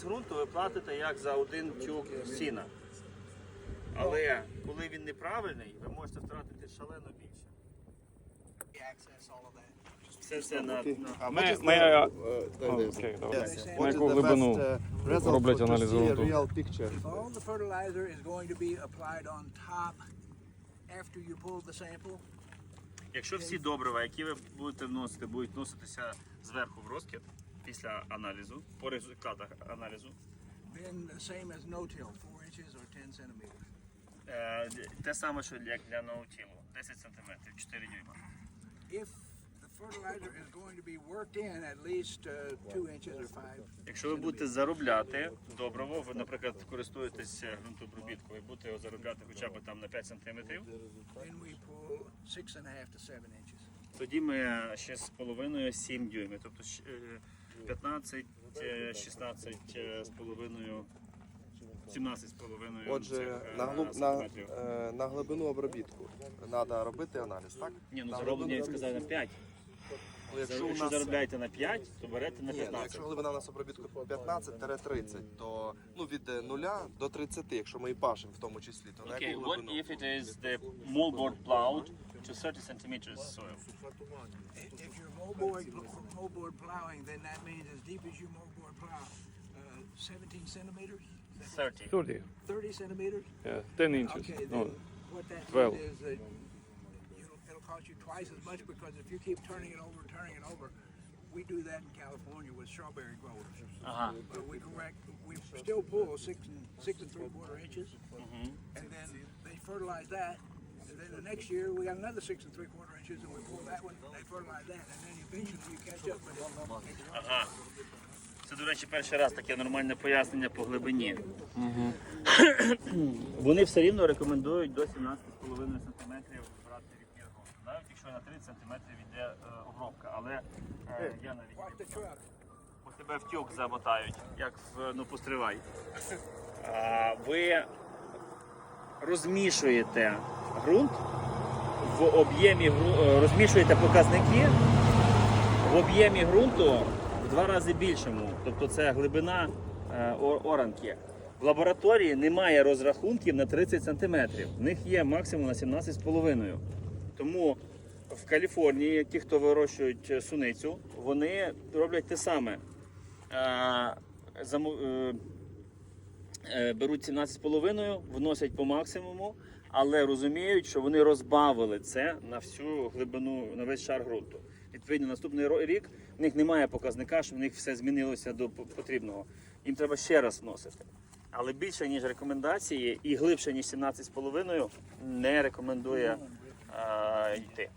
аналіз ґрунту ви платите як за один тюк сіна. Але коли він неправильний, ви можете втратити шалено більше. Це все на, Ми- ми. Окей, добре. На яку глибину result роблять аналіз ґрунту? All the fertilizer is going to be applied on top after you pull the sample. Якщо всі добрива, які ви будете вносити, будуть вноситися зверху в розкид після аналізу, по результатах аналізу, Then the same as no-till, four inches or 10 centimeters. е, те саме, що як для ноутілу, 10 см, 4 дюйма. If the fertilizer is going to be worked in at least uh, two inches or five, Якщо ви будете заробляти добриво, ви, наприклад, користуєтесь е, ґрунтообробіткою і будете його заробляти хоча б там на 5 см, then we pull six and a half to seven inches. тоді ми ще з половиною 7 дюймів, тобто щ- е, 15, е, 16 е, з половиною, 17 з половиною Отже, е, на, глиб, на, е, на глибину обробітку треба робити аналіз, так? Ні, ну на зароблення я сказав на 5. Ну, Якщо, Якщо у якщо нас заробляєте на 5, то берете на Ні, ну 15. якщо глибина у нас обробітку 15-30, то ну від е, 0 до 30, якщо ми і пашемо в тому числі, то на Okay, яку what глибину? if it is the moldboard plowed to 30 centimeters soil. If you're moldboard, moldboard plowing, then that means as deep as you moldboard plow, uh, 17 centimeters? 30. 30. 30 centimeters? Yeah, 10 inches. Okay, then no. what that 12. is that it'll, it'll cost you twice as much because if you keep turning it over, turning it over, we do that in California with strawberry growers. Uh -huh. But we correct, we still pull six and six and three quarter inches, mm -hmm. and then they fertilize that, Then the next year, we got another six and three quarter inches and we pull that one, they fertilize that. And then eventually you catch up with it. Ага. Це, до речі, перший раз таке нормальне пояснення по глибині. Вони все рівно рекомендують до 17,5 см брати ґрунту. Навіть якщо на 30 см йде е, обробка. Але е, я навіть Park the truck. бо тебе в тюк замотають, як в ну постривай. А, ви розмішуєте ґрунт в об'ємі е, розмішуєте показники в об'ємі ґрунту в два рази більшому. Тобто це глибина е, оранки. В лабораторії немає розрахунків на 30 см. В них є максимум на 17,5. Тому в Каліфорнії ті, хто вирощують е, суницю, вони роблять те саме. Беруть 17,5, вносять по максимуму, але розуміють, що вони розбавили це на всю глибину, на весь шар ґрунту. Відповідно, наступний рік в них немає показника, що в них все змінилося до потрібного. Їм треба ще раз вносити. Але більше, ніж рекомендації, і глибше, ніж 17,5, не рекомендує а, йти.